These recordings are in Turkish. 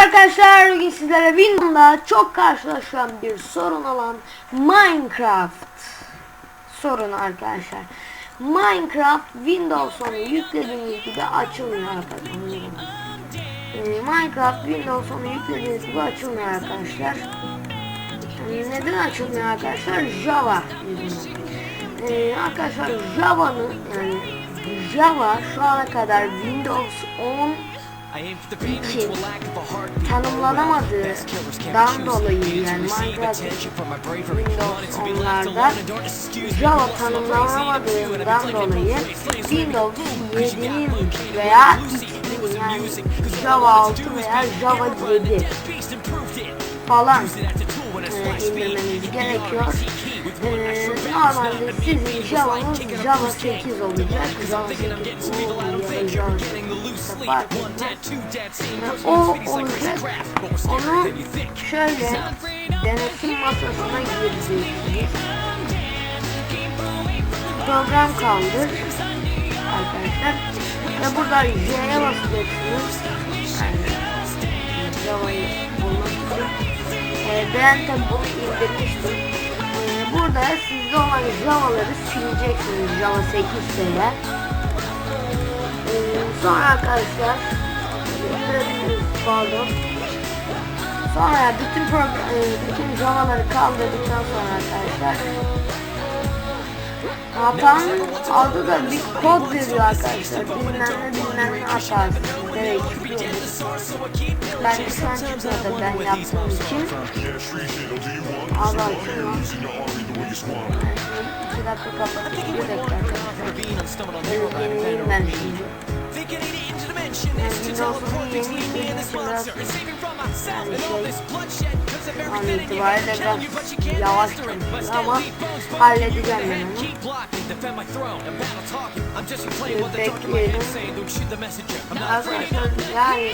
arkadaşlar bugün sizlere Windows'da çok karşılaşılan bir sorun olan Minecraft sorunu arkadaşlar. Minecraft Windows sonu yüklediğiniz gibi açılmıyor arkadaşlar. Ee, Minecraft Windows sonu yüklediğiniz gibi açılmıyor arkadaşlar. Ee, neden açılmıyor arkadaşlar? Java yüzünden. Ee, arkadaşlar Java'nın yani Java şu ana kadar Windows 10 için tanımlanamadığından dolayı yani Minecraft Windows onlarda Java tanımlanamadığından dolayı Windows 7'nin veya X'nin yani Java 6 veya Java 7 falan e, indirmeniz gerekiyor. E, normalde sizin Java'nız Java 8 olacak. Java 8 ya da Java 8 fark etmez. E, o olacak. Onu şöyle denetim masasına gireceksiniz. Program kaldır arkadaşlar. Ve burada J'ye basacaksınız. Yani Java'yı ben tabi indirmiştim. Ee, burada sizde olan Java'ları sileceksiniz Java 8 sever. Ee, sonra arkadaşlar indirebiliriz pardon. Sonra bütün program, e, bütün Java'ları kaldırdıktan sonra arkadaşlar Hatanın adı da bir kod veriyor arkadaşlar. Bilmem ne bilmem ne hatası. Direkt. Ben an çıkmadı ben yaptığım için. Allah açın lan. İki dakika kapatıp bir dakika arkadaşlar. Ben şimdi. Yani Windows'un yeni için biraz yani şey an itibariyle biraz yavaş çalışıyor ama halledeceğim. Bir bekleyelim. Arkadaşlar yani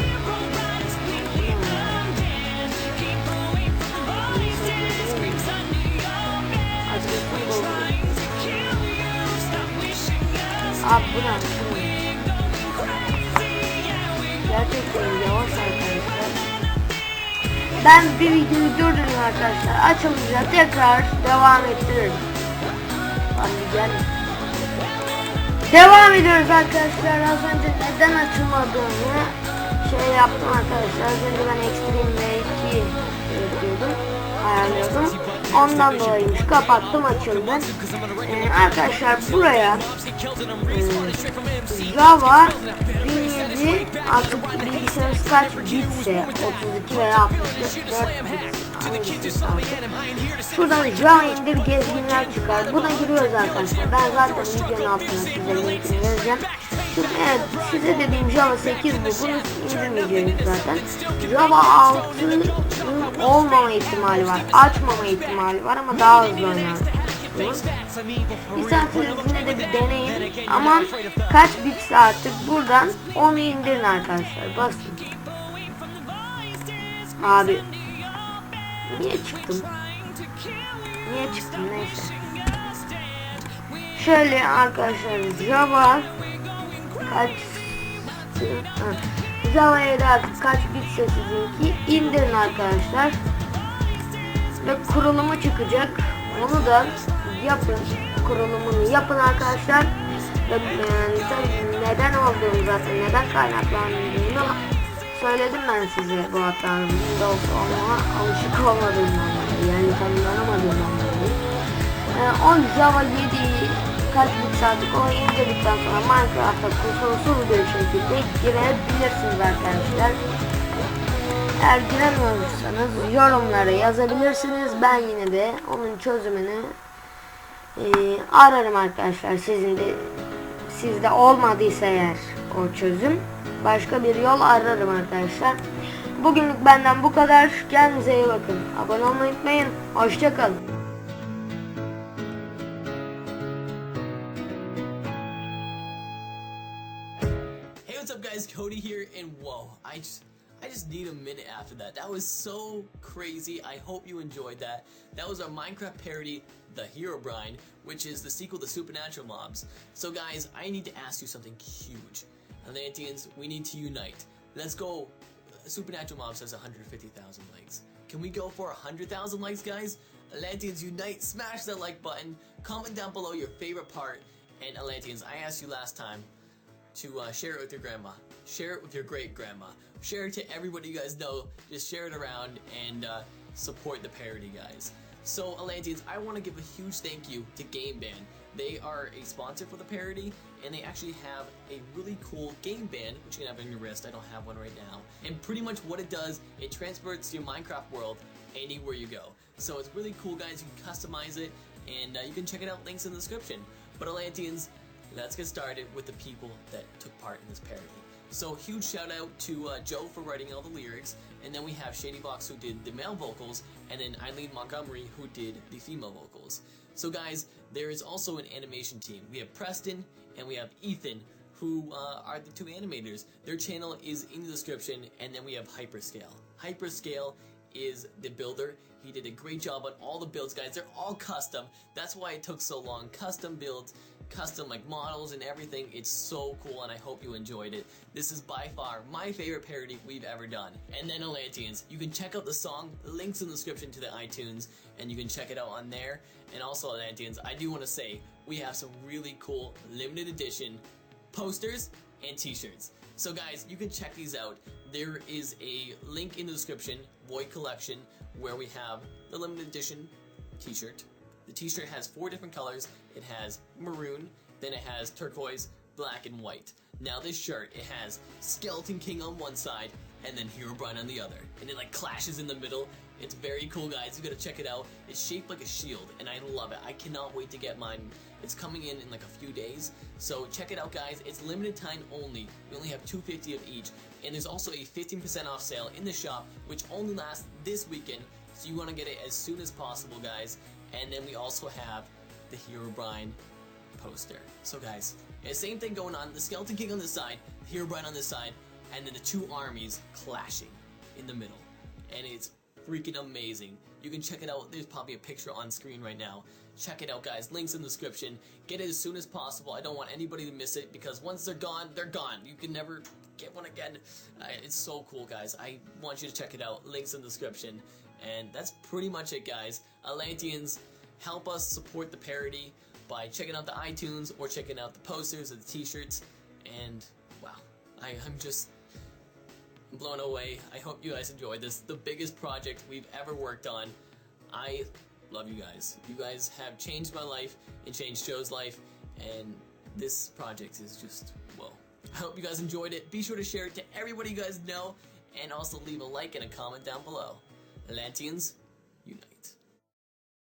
Ben bir videoyu durdurayım arkadaşlar. Açılınca tekrar devam ettiririm. Hadi gel. Devam ediyoruz arkadaşlar. Az önce neden açılmadığını şey yaptım arkadaşlar. Az önce ben Extreme V2 Ondan dolayıymış. Kapattım açıldı. Ee, arkadaşlar buraya e, Java 1007 artık bilgisayarınız kaç bitse 32 veya 64 bit Şuradan Java indir gezginler çıkar. Buna giriyoruz arkadaşlar. Ben zaten videonun altına size linkini vereceğim. Şimdi evet size dediğim Java 8 bu. Bunu indirmeyeceğiz zaten. Java 6'nın olmama ihtimali var. Açmama ihtimali var ama daha hızlı oynar. İsterseniz yine de bir deneyin. Ama kaç bitse artık buradan onu indirin arkadaşlar. Basın. Abi. Niye çıktım? Niye çıktım neyse. Şöyle arkadaşlar Java kaç ha, Java'ya da artık kaç bitse sizinki indirin arkadaşlar. Ve kurulumu çıkacak. Onu da yapın. Kurulumunu yapın arkadaşlar. Ve yani, tabii neden olduğunu zaten neden kaynaklandığını söyledim ben size bu hatanın Windows olmama alışık olmadığımdan yani tanımlanamadığımdan dolayı. Yani o Java 7'yi kaç bit saatlik o indirdikten sonra Minecraft'a kusursuz bir şekilde girebilirsiniz arkadaşlar. Eğer giremiyorsanız yorumlara yazabilirsiniz. Ben yine de onun çözümünü e, ararım arkadaşlar. Sizin de sizde olmadıysa eğer o çözüm başka bir yol ararım arkadaşlar. Bugünlük benden bu kadar. Kendinize iyi bakın. Abone olmayı unutmayın. Hoşçakalın. Whoa, I just, I just need a minute after that. That was so crazy. I hope you enjoyed that. That was our Minecraft parody, The Herobrine, which is the sequel to Supernatural Mobs. So, guys, I need to ask you something huge. Atlanteans, we need to unite. Let's go Supernatural Mobs has 150,000 likes. Can we go for 100,000 likes, guys? Atlanteans unite, smash that like button, comment down below your favorite part, and Atlanteans, I asked you last time to uh, share it with your grandma, share it with your great grandma, share it to everybody you guys know, just share it around and uh, support the parody, guys. So, Atlanteans, I want to give a huge thank you to Game Band. They are a sponsor for the parody, and they actually have a really cool game band, which you can have on your wrist. I don't have one right now. And pretty much what it does, it transports your Minecraft world anywhere you go. So it's really cool, guys. You can customize it, and uh, you can check it out. Links in the description. But Atlanteans, let's get started with the people that took part in this parody. So huge shout out to uh, Joe for writing all the lyrics, and then we have Shady Box who did the male vocals, and then Eileen Montgomery who did the female vocals. So guys, there is also an animation team. We have Preston and we have Ethan who uh, are the two animators. Their channel is in the description, and then we have Hyperscale. Hyperscale is the builder. He did a great job on all the builds, guys. They're all custom. That's why it took so long. Custom builds, custom like models and everything. It's so cool, and I hope you enjoyed it. This is by far my favorite parody we've ever done. And then Atlanteans, you can check out the song. Links in the description to the iTunes, and you can check it out on there. And also Atlanteans, I do want to say we have some really cool limited edition posters and t-shirts. So guys, you can check these out. There is a link in the description, Void Collection, where we have the limited edition t-shirt. The t-shirt has four different colors. It has maroon, then it has turquoise, black, and white. Now this shirt, it has Skeleton King on one side, and then Hero Herobrine on the other. And it like clashes in the middle. It's very cool, guys. You gotta check it out. It's shaped like a shield, and I love it. I cannot wait to get mine. It's coming in in like a few days, so check it out, guys. It's limited time only. We only have 250 of each, and there's also a 15% off sale in the shop, which only lasts this weekend. So you want to get it as soon as possible, guys. And then we also have the Herobrine poster. So guys, same thing going on. The Skeleton King on this side, the Herobrine on this side, and then the two armies clashing in the middle. And it's freaking amazing. You can check it out. There's probably a picture on screen right now. Check it out, guys. Links in the description. Get it as soon as possible. I don't want anybody to miss it because once they're gone, they're gone. You can never get one again. Uh, it's so cool, guys. I want you to check it out. Links in the description. And that's pretty much it, guys. Atlanteans, help us support the parody by checking out the iTunes or checking out the posters or the t-shirts. And wow, I, I'm just blown away. I hope you guys enjoyed this. The biggest project we've ever worked on. I love you guys. You guys have changed my life and changed Joe's life, and this project is just, whoa. I hope you guys enjoyed it. Be sure to share it to everybody you guys know, and also leave a like and a comment down below. Latins